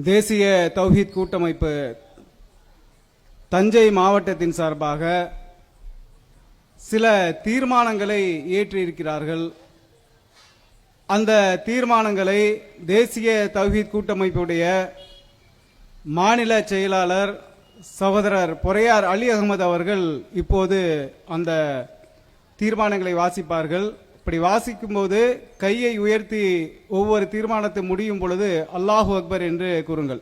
தேசிய தௌஹீத் கூட்டமைப்பு தஞ்சை மாவட்டத்தின் சார்பாக சில தீர்மானங்களை இயற்றியிருக்கிறார்கள். அந்த தீர்மானங்களை தேசிய தௌஹீத் கூட்டமைப்புடைய மாநில செயலாளர் சகோதரர் பொறையார் அலி அகமது அவர்கள் இப்போது அந்த தீர்மானங்களை வாசிப்பார்கள். இப்படி வாசிக்கும்போது கையை உயர்த்தி ஒவ்வொரு தீர்மானத்தை முடியும் பொழுது அல்லாஹு அக்பர் என்று கூறுங்கள்.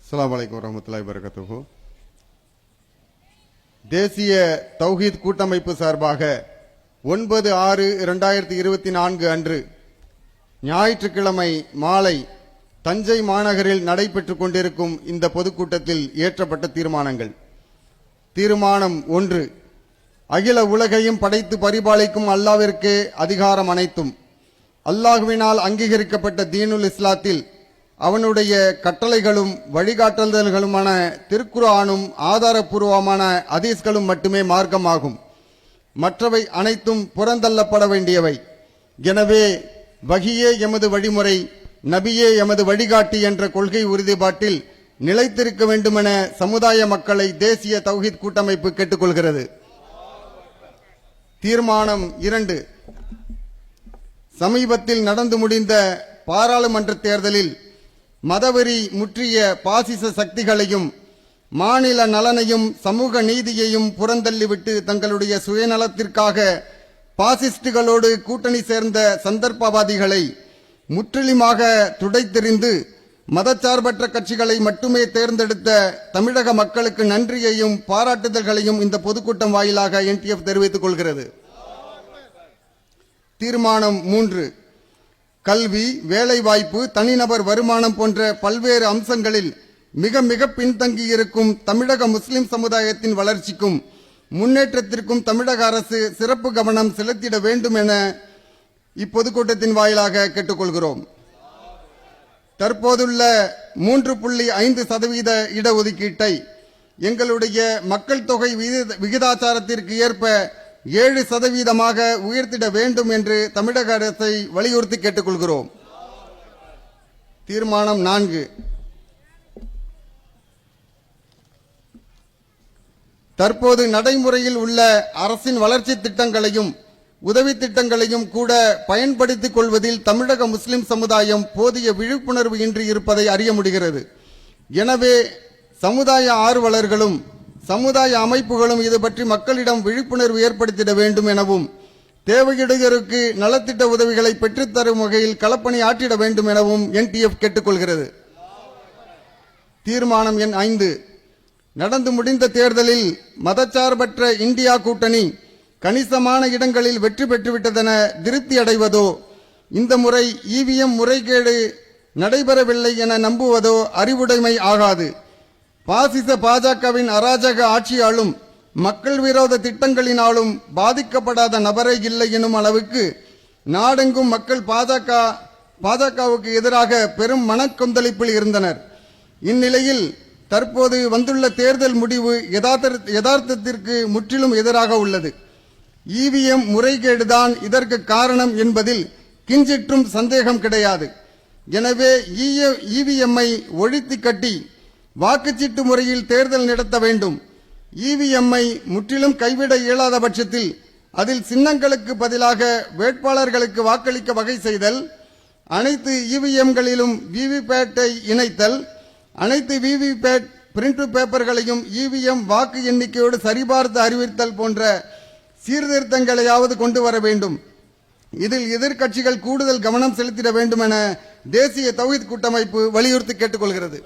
அஸ்லாம் வலைக்கம் வரஹ்மத்துல்லாஹி வரகாத்துஹு தேசிய தௌஹீத் கூட்டமைப்பு சார்பாக ஒன்பது ஆறு இரண்டாயிரத்தி இருபத்தி நான்கு அன்று ஞாயிற்றுக்கிழமை மாலை தஞ்சை மாநகரில் நடைபெற்றுக் கொண்டிருக்கும் இந்த பொதுக்கூட்டத்தில் இயற்றப்பட்ட தீர்மானங்கள். தீர்மானம் ஒன்று அகில உலகையும் படைத்து பரிபாலிக்கும் அல்லாவிற்கு அதிகாரம் அனைத்தும். அல்லாஹுவினால் அங்கீகரிக்கப்பட்ட தீனுல் இஸ்லாத்தில் அவனுடைய கட்டளைகளும் வழிகாட்டுதல்களுமான திருக்குர்ஆனும் ஆதாரப்பூர்வமான அதீஸ்களும் மட்டுமே மார்க்கமாகும். மற்றவை அனைத்தும் புறந்தள்ளப்பட வேண்டியவை. எனவே வகியே எமது வழிமுறை நபியே எமது வழிகாட்டி என்ற கொள்கை உறுதிப்பாட்டில் நிலைத்திருக்க வேண்டுமென சமுதாய மக்களை தேசிய தௌஹீத் கூட்டமைப்பு கேட்டுக்கொள்கிறது. தீர்மானம் இரண்டு. சமீபத்தில் நடந்து முடிந்த பாராளுமன்ற தேர்தலில் மதவெறி முற்றிய பாசிச சக்திகளையும் மாநில நலனையும் சமூக நீதியையும் புறந்தள்ளிவிட்டு தங்களுடைய சுயநலத்திற்காக பாசிஸ்டுகளோடு கூட்டணி சேர்ந்த சந்தர்ப்பவாதிகளை முற்றிலுமாக துடைத்தெறிந்து மதச்சார்பற்ற கட்சிகளை மட்டுமே தேர்ந்தெடுத்த தமிழக மக்களுக்கு நன்றியையும் பாராட்டுதல்களையும் இந்த பொதுக்கூட்டம் வாயிலாக என்டிஎஃப் தெரிவித்துக் கொள்கிறது. தீர்மானம் மூன்று. கல்வி வேலைவாய்ப்பு தனிநபர் வருமானம் போன்ற பல்வேறு அம்சங்களில் மிக மிக பின்தங்கியிருக்கும் தமிழக முஸ்லிம் சமுதாயத்தின் வளர்ச்சிக்கும் முன்னேற்றத்திற்கும் தமிழக அரசு சிறப்பு கவனம் செலுத்திட வேண்டும் என இப்பொதுக்கூட்டத்தின் வாயிலாக கேட்டுக்கொள்கிறோம். தற்போதுள்ள மூன்று புள்ளி ஐந்து சதவீத இடஒதுக்கீட்டை எங்களுடைய மக்கள் தொகை விகிதாச்சாரத்திற்கு ஏற்ப ஏழு சதவீதமாக உயர்த்திட வேண்டும் என்று தமிழக அரசை வலியுறுத்தி கேட்டுக்கொள்கிறோம். தீர்மானம் நான்கு. தற்போது நடைமுறையில் உள்ள அரசின் வளர்ச்சி திட்டங்களையும் உதவி திட்டங்களையும் கூட பயன்படுத்திக் கொள்வதில் தமிழக முஸ்லிம் சமுதாயம் போதிய விழிப்புணர்வு இன்றி இருப்பதை அறிய முடிகிறது. எனவே சமுதாய ஆர்வலர்களும் சமுதாய அமைப்புகளும் இது பற்றி மக்களிடம் விழிப்புணர்வு ஏற்படுத்திட வேண்டும் எனவும் தேவையிடுகருக்கு நலத்திட்ட உதவிகளை பெற்றுத்தரும் வகையில் களப்பணி ஆற்றிட வேண்டும் எனவும் என்டிஎஃப் கேட்டுக்கொள்கிறது. தீர்மானம் எண் ஐந்து. நடந்து முடிந்த தேர்தலில் மதச்சார்பற்ற இந்தியா கூட்டணி கணிசமான இடங்களில் வெற்றி பெற்றுவிட்டதென திருப்தி அடைவதோ இந்த முறை இவிஎம் முறைகேடு நடைபெறவில்லை என நம்புவதோ அறிவுடைமை ஆகாது. பாசிச பாஜகவின் அராஜக ஆட்சியாலும் மக்கள் விரோத திட்டங்களினாலும் பாதிக்கப்படாத நபரே இல்லை எனும் அளவுக்கு நாடெங்கும் மக்கள் பாஜக பாஜகவுக்கு எதிராக பெரும் மனக்கொந்தளிப்பில் இருந்தனர். இந்நிலையில் தற்போது வந்துள்ள தேர்தல் முடிவு யதார்த்தத்திற்கு முற்றிலும் எதிராக உள்ளது. இவிஎம் முறைகேடுதான் இதற்கு காரணம் என்பதில் கிஞ்சிற்றும் சந்தேகம் கிடையாது. எனவே இவிஎம்ஐ ஒழித்து கட்டி வாக்குச்சீட்டு முறையில் தேர்தல் நடத்த வேண்டும். இவிஎம்ஐ முற்றிலும் கைவிட இயலாத பட்சத்தில் அதில் சின்னங்களுக்கு பதிலாக வேட்பாளர்களுக்கு வாக்களிக்க வகை செய்தல் அனைத்து இவிஎம்களிலும் விவிபேட்டை இணைத்தல் அனைத்து விவிபேட் பிரிண்ட் பேப்பர்களையும் இவிஎம் வாக்கு எண்ணிக்கையோடு சரிபார்த்து அறிவித்தல் போன்ற சீர்திருத்தங்களையாவது கொண்டு வர வேண்டும். இதில் எதிர்க்கட்சிகள் கூடுதல் கவனம் செலுத்திட வேண்டும் என தேசிய தௌஹீத் கூட்டமைப்பு வலியுறுத்தி கேட்டுக்கொள்கிறது.